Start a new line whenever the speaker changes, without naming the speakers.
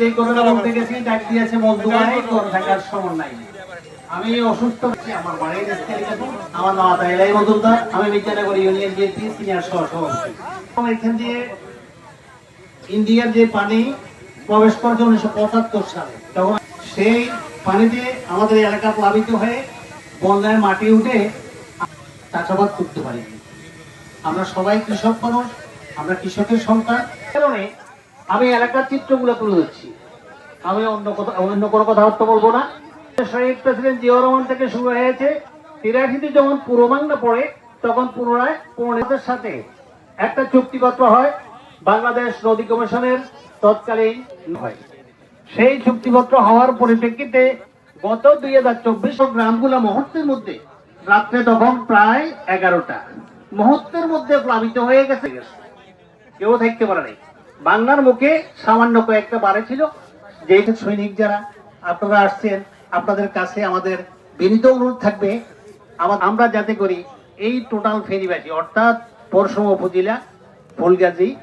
যে করোনা বলতে গেছি ডাক দিয়েছে মজদুমাই তোর থাকার সমন্বয় আমি অসুস্থ আছি আমার বাড়ির স্থায়ী আমার নাম তাইলাই মজুমদার আমি বিদ্যানগর ইউনিয়ন বিএনপি সিনিয়র সহ সভাপতি এবং এখান দিয়ে ইন্ডিয়ার যে পানি প্রবেশ করেছে উনিশশো পঁচাত্তর সালে তখন সেই পানিতে আমাদের এলাকা প্লাবিত হয়ে বন্যায় মাটি উঠে চাষাবাদ করতে পারিনি। আমরা সবাই কৃষক মানুষ আমরা কৃষকের সন্তান কারণে আমি এলাকার চিত্রগুলো তুলে ধরছি। আমি অন্য কথা অন্য কোনো কথাবার্তা বলব না। শহীদ প্রেসিডেন্ট জিয়াউর রহমান থেকে শুরু হয়েছে। তিরাশিতে যখন পূর্ব বাংলা পড়ে, তখন পুনরায় পৌরনীতির সাথে একটা চুক্তিপত্র হয়। বাংলাদেশ নদী কমিশনের তৎকালীন হয়। সেই চুক্তিপত্র হওয়ার পরিপ্রেক্ষিতে গত দুই হাজার চব্বিশ গ্রামগুলো মুহূর্তের মধ্যে রাত্রে তখন প্রায় এগারোটা। মুহূর্তের মধ্যে প্লাবিত হয়ে গেছে। কেউ থাকতে পারে নাই। বাংলার মুখে সামান্য কয়েকটা বারে ছিল, যে সৈনিক যারা, আপনারা আসছেন, আপনাদের কাছে আমাদের বিনীত অনুরোধ থাকবে। আমা- আমরা যাতে করি, এই টোটাল ফেরিবাসী অর্থাৎ পরশুম উপজেলা, ফুলগাজী